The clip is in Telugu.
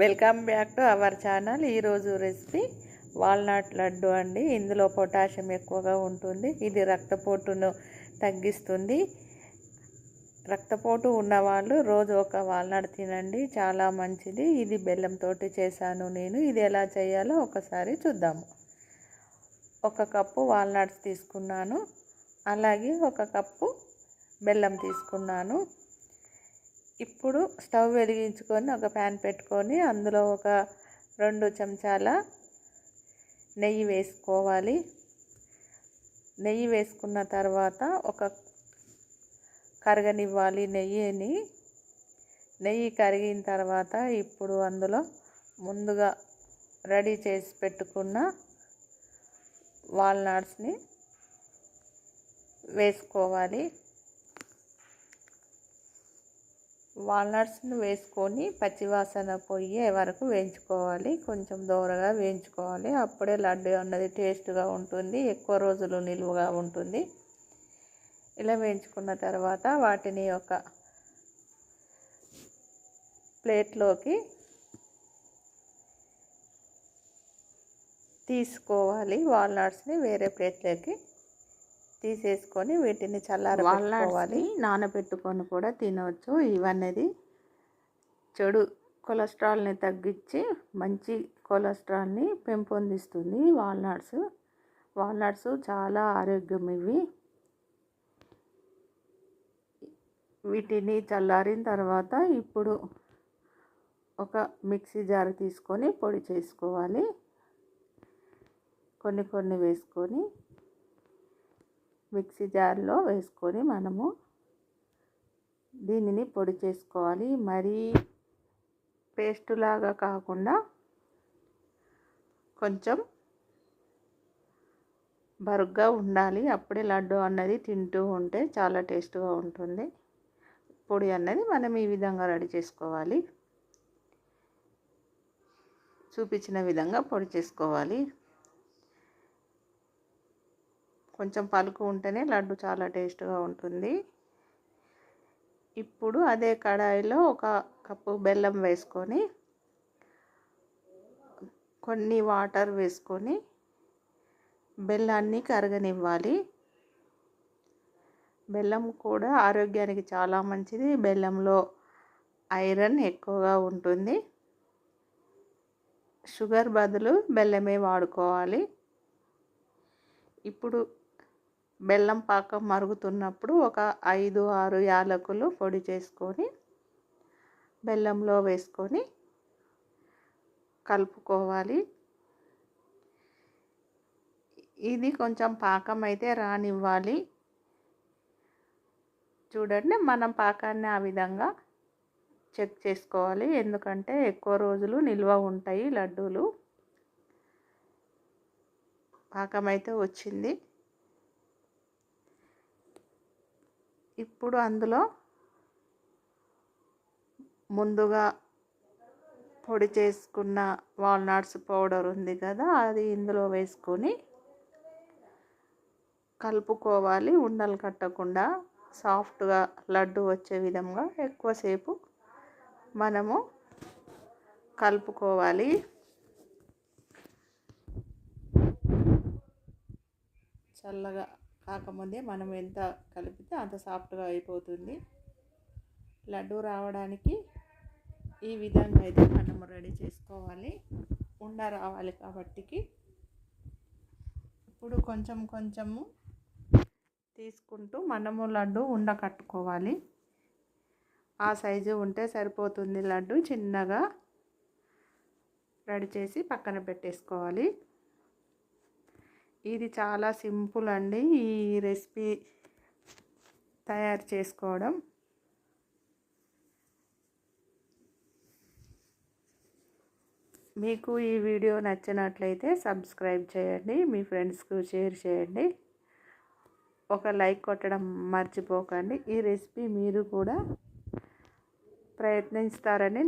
Welcome back to our channel. ఈరోజు రెసిపీ వాల్నట్ లడ్డు అండి. ఇందులో పొటాషియం ఎక్కువగా ఉంటుంది. ఇది రక్తపోటును తగ్గిస్తుంది. రక్తపోటు ఉన్నవాళ్ళు రోజు ఒక వాల్నట్ తినండి. చాలా మంచిది. ఇది బెల్లంతో చేశాను నేను. ఇది ఎలా చేయాలో ఒకసారి చూద్దాము ఒక కప్పు వాల్నట్స్ తీసుకున్నాను. అలాగే ఒక కప్పు బెల్లం తీసుకున్నాను. ఇప్పుడు స్టవ్ వెలిగించుకొని ఒక ప్యాన్ పెట్టుకొని అందులో ఒక రెండు చెంచాల నెయ్యి వేసుకోవాలి. నెయ్యి వేసుకున్న తర్వాత ఒక కరగనివ్వాలి నెయ్యిని. నెయ్యి కరిగిన తర్వాత ఇప్పుడు అందులో ముందుగా రెడీ చేసి పెట్టుకున్న వాల్నట్స్ని వేసుకోవాలి. వాల్నట్స్ని వేసుకొని పచ్చివాసన పోయే వరకు వేయించుకోవాలి. కొంచెం దూరగా వేయించుకోవాలి. అప్పుడే లడ్డు అన్నది టేస్ట్గా ఉంటుంది. ఎక్కువ రోజులు నిలువగా ఉంటుంది. ఇలా వేయించుకున్న తర్వాత వాటిని ఒక ప్లేట్లోకి తీసుకోవాలి. వాల్నట్స్ని వేరే ప్లేట్లోకి తీసేసుకొని వీటిని చల్లారబెట్టుకోవాలి నానబెట్టుకొని కూడా తినవచ్చు ఇవన్నది చెడు కొలెస్ట్రాల్ని తగ్గించి మంచి కొలెస్ట్రాల్ని పెంపొందిస్తుంది వాల్నట్స్. వాల్నట్స్ చాలా ఆరోగ్యం ఇవి. వీటిని చల్లారిన తర్వాత ఇప్పుడు ఒక మిక్సీ జార్ తీసుకొని పొడి చేసుకోవాలి. కొన్ని కొన్ని వేసుకొని మిక్సీ జార్లో వేసుకొని మనము దీనిని పొడి చేసుకోవాలి. మరీ పేస్ట్ లాగా కాకుండా కొంచెం బరుగ్గా ఉండాలి. అప్పుడే లడ్డు అన్నది తింటూ ఉంటే చాలా టేస్ట్గా ఉంటుంది. పొడి అన్నది మనం ఈ విధంగా రెడీ చేసుకోవాలి. చూపించిన విధంగా పొడి చేసుకోవాలి. కొంచెం పలుకు ఉంటేనే లడ్డు చాలా టేస్ట్గా ఉంటుంది. ఇప్పుడు అదే కడాయిలో ఒక కప్పు బెల్లం వేసుకొని కొన్ని వాటర్ వేసుకొని బెల్లాన్ని కరగనివ్వాలి. బెల్లం కూడా ఆరోగ్యానికి చాలా మంచిది. బెల్లంలో ఐరన్ ఎక్కువగా ఉంటుంది. షుగర్ బదులు బెల్లమే వాడుకోవాలి. ఇప్పుడు బెల్లం పాకం మరుగుతున్నప్పుడు ఒక ఐదు ఆరు యాలకులు పొడి చేసుకొని బెల్లంలో వేసుకొని కలుపుకోవాలి. ఇది కొంచెం పాకం అయితే రానివ్వాలి. చూడండి మనం పాకాన్ని ఆ విధంగా చెక్ చేసుకోవాలి. ఎందుకంటే ఎక్కువ రోజులు నిల్వ ఉంటాయి లడ్డూలు. పాకం అయితే వచ్చింది. ఇప్పుడు అందులో ముందుగా పొడి చేసుకున్న వాల్నట్స్ పౌడర్ ఉంది కదా అది ఇందులో వేసుకొని కలుపుకోవాలి. ఉండలు కట్టకుండా సాఫ్ట్గా లడ్డు వచ్చే విధంగా ఎక్కువసేపు మనము కలుపుకోవాలి. చల్లగా కాకముందే మనం ఎంత కలిపితే అంత సాఫ్ట్గా అయిపోతుంది. లడ్డు రావడానికి ఈ విధంగా అయితే మనం రెడీ చేసుకోవాలి. ఉండ రావాలి కాబట్టికి. ఇప్పుడు కొంచెం కొంచెము తీసుకుంటూ మనము లడ్డు ఉండ కట్టుకోవాలి. ఆ సైజు ఉంటే సరిపోతుంది లడ్డు చిన్నగా రెడీ చేసి పక్కన పెట్టేసుకోవాలి. ఇది చాలా సింపుల్ అండి ఈ రెసిపీ తయారు చేసుకోవడం. మీకు ఈ వీడియో నచ్చినట్లయితే సబ్స్క్రైబ్ చేయండి మీ ఫ్రెండ్స్కు షేర్ చేయండి. ఒక లైక్ కొట్టడం మర్చిపోకండి. ఈ రెసిపీ మీరు కూడా ప్రయత్నిస్తారని